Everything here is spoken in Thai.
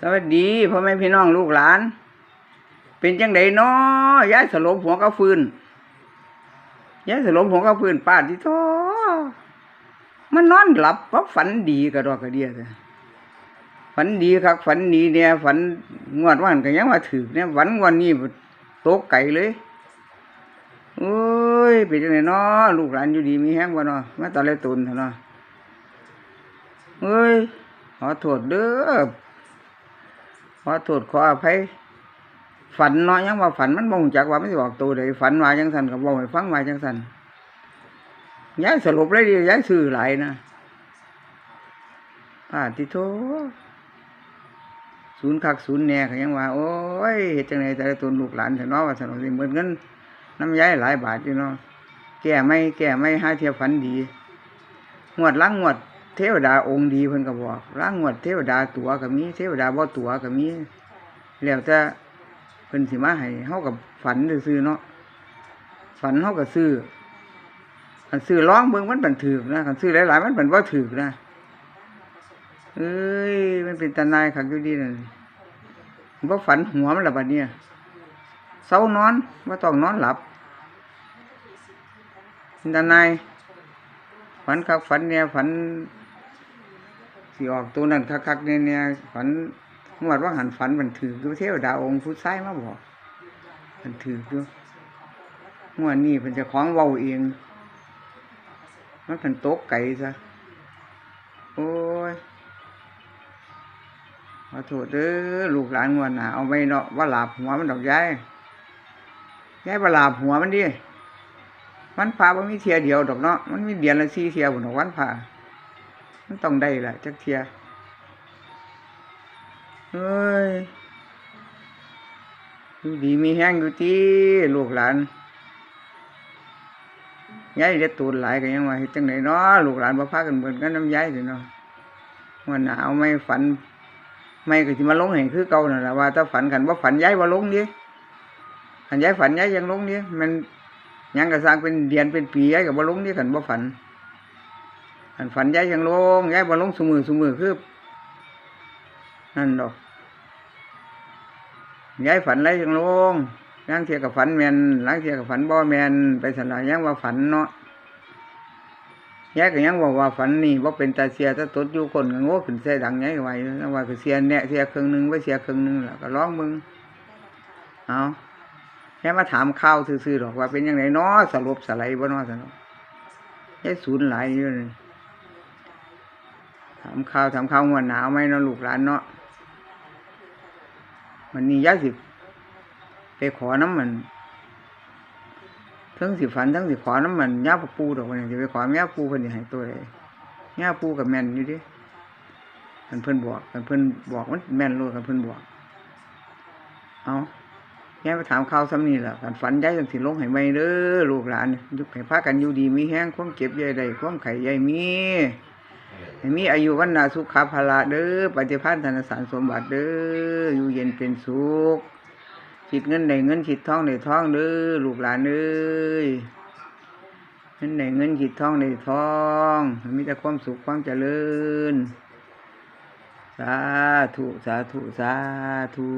สวัสดีพ่อแม่พี่น้องลูกหลาน เป็นจังไดน้อยายสลบหัวก็ฟื้นยายสลบหัวก็ฟื้นป้าที่ท้อมันนอนหลับเพราะฝันดีกระดอกกระเดียเลยฝันดีครับฝันดีเนี่ยฝันงวดวันก็ยังมาถือเนี่ยฝันวันนี้ตกไก่เลยโอ้ยเป็นจังไดน้อลูกหลานอยู่ดีมีแห้งบ่เนาะมาตอนแรตุนเถอะเนาะเอ้ยขอโทษเด้อ อโทษขออภัยฝันเนาะยังว่าฝันมันบ่งจักว่าไมันสิบอกตัวใดฝันว่าจังสันก็บอกให้ฟังว่าจังสันย้ายสรุปเลยดิย้ายซื้อหลายนะป้าติโทศูนย์คักศูนย์แน่ก็ยังว่า โอ้ยเฮ็ดจังไดแต่ละตนลูกหลานเถอะเนาะว่าสนองสิเหมือนเงินน้ำย้ายหลายบาทอยู่เนาะแก้ไม่แก้ไม่หาเทียบฝันดีงวดหลังงวด เทวดาองค์ดีเพิ่นก็บอกร่างงวดเทวดาตัวก็มีเทวดาบ่ตัวก็มีแล้วแต่เพิ่นสิมาให้เฮากับฝันซื่อเนาะฝันเฮาก็ซื้อคันซื้อร้องเบิ่งมันเป็นถูกนะคันซื้อหลายๆมันเป็นบ่ถูกนะเอ้ยมันเป็นตานายคักอยู่ดีนั่นบ่ฝันหัวมันละบัดเนี้ยเซานอนบ่ต้องนอนหลับเป็นตานายฝันคักฝันเนี่ยฝัน สิออกตัวนั้นคักๆเนี่ยเนี่ยฝันเมื่อว่าหันฝันมันถือคือเทวดาองค์ผู้ชายมาบอกมันถืออยู่เมื่อนี้เป็นจะคล้องเว้าเอง มันเป็นโต๊ะไก่ซะโอ้ยขอโทษเด้อลูกหลานงวนหนาเอาไว้เนาะว่าหลาบหัวมันดอกย้ายย้ายว่าหลาบหัวมันดิวันพาบ่มีเทียเดียวดอกเนาะมันมีเดือนละสี่เทียบุนดอกวันพา มันต้องได้ละจักเทียเฮ้ยอยู่ดีมีแห้งอยู่ที่ลูกหลานยายจะตูนหลายกันยังว่าเฮ็ดจังไดเนาะลูกหลานบ่พากันเบิ่นกันน้ำยายสิเนาะวันหนาวไม่ฝัน ไม่ก็สิมาลงให้คือเก่านั่นล่ะว่าถ้าฝันกันบ่าฝันยายบ่าลงดิคันยายฝันยายยังลงดิมันยังก็สร้างเป็นเดือนเป็นปียายกับบ่าลงนี่ขันบ่าฝัน ขันฝันย้ายยังลงย้ายบ่ลงสมือสมือคือนั่นดอกย้ายฝันไรยังลงล้างเทียกับฝันแมนล้างเทียกับฝันบ่แมนไปสลายยังว่าฝันเนาะย้ายก็ยังบอกว่าฝันนี่บ่าเป็นตาเสียถ้าตดอยู่คนก็โง่ขึ้นใส่ดังย้ายไว้แล้วว่าก็เสียแน่เสียครึ่งหนึงไว้เสียครึ่งหนึงแล้วก็ร้องมึงเอาแค่มาถามข้าวซื่อๆหรอกว่าเป็นยังไงเนาะสรุปสไลด์บ่เนาะสนุกย้ายศูนย์หลายอยู่เลย ถามข้าวถามข้าวงวนหนาวไหมเนาะลูกหลานเนาะมันนี่ยาสิไปขอน้ำมันทั้งสิฝันทั้งสิขอน้ำมันย่าปูดอกวันนี้สิไปขอย่ปูเพิ่นสิให้ตัวเลยย่าปูกับแม่นอยู่ดิกันเพิ่นบอกกันเพิ่นบอกมันแม่นรู้กันเพิ่นบอก เอายายไปถามข่าวซ้ำนี่แหละกันฝันยายจังสิลงให้ไม่เด้อลูกหลานยุคให้พากันอยู่ดีมีแห้งความเจ็บใหญ่ใดความไข่ใหญ่มี ให้มีอายุวันนาสุขภาละเด้อปฏิพันธ์ธนสารสมบัติเด้ออยู่เย็นเป็นสุขคิดเงินในเงินคิดทองในทองเด้อลูกหลานเอ้ยเงินในเงินคิดทองในทองมีแต่ความสุขความเจริญสาธุสาธุสาธุ